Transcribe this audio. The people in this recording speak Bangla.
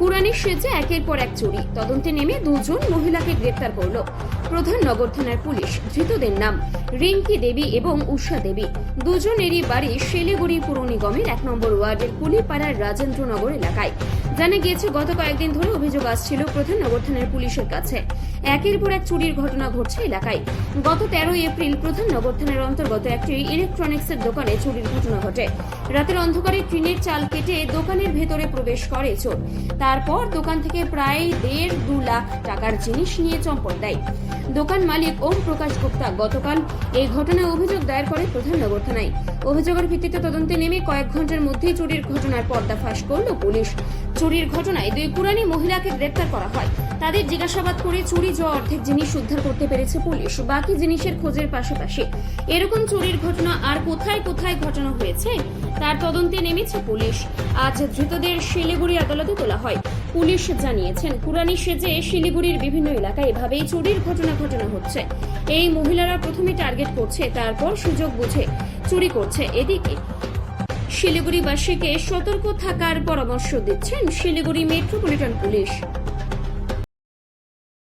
কুরানির সেজে একের পর এক চুরি। তদন্তে নেমে দুজন মহিলাকে গ্রেপ্তার করল। প্রধান নগর থানার পুলিশ ধৃতদের নাম রিঙ্কি দেবী এবং উষা দেবী। দুজনেরই বাড়ি শিলিগুড়ি পুর নিগমের এক নম্বর ওয়ার্ডের কুলিপাড়ার রাজেন্দ্রনগর এলাকায়। জানা গিয়েছে, গত কয়েকদিন ধরে অভিযোগ আসছিল প্রধান নগর থানার পুলিশের কাছে। একের পর এক চুরির ঘটনা ঘটছে এলাকায়। গত তেরোই এপ্রিল প্রধান নগর থানার অন্তর্গত একটি ইলেকট্রনিক্সের দোকানে চুরির ঘটনা ঘটে। রাতের অন্ধকারে ট্রেনের চাল কেটে দোকানের ভেতরে প্রবেশ করে চোর। তারপর দোকান থেকে প্রায় দেড় দু লাখ টাকার জিনিস নিয়ে চম্পট দেয়। দোকান মালিক ওম প্রকাশ গুপ্তা গতকাল এই ঘটনায় অভিযোগ দায়ের করে প্রধান নগর থানায়। অভিযোগের ভিত্তিতে তদন্তে নেমে কয়েক ঘণ্টার মধ্যেই চুরির ঘটনার পর্দাফাশ করল পুলিশ। চুরির ঘটনায় দুই পুরানি মহিলাকে গ্রেপ্তার করা হয়। তাদের জিজ্ঞাসাবাদ করে চুরি যাওয়া অর্ধেক জিনিস উদ্ধার করতে পেরেছে পুলিশ। বাকি জিনিসের খোঁজের পাশাপাশি এরকম চুরির ঘটনা আর কোথায় কোথায় ঘটানো হয়েছে, তার তদন্তে নেমেছে পুলিশ। আজ ধৃতদের শিলিগুড়ি আদালতে তোলা হয়। পুলিশ জানিয়েছেন কুরানি সেজে শিলিগুড়ির বিভিন্ন এলাকায় এভাবেই চুরির ঘটনা ঘটানো হচ্ছে। এই মহিলারা প্রথমে টার্গেট করছে, তারপর সুযোগ বুঝে চুরি করছে। এদিকে শিলিগুড়িবাসীকে সতর্ক থাকার পরামর্শ দিচ্ছেন শিলিগুড়ি মেট্রোপলিটন পুলিশ।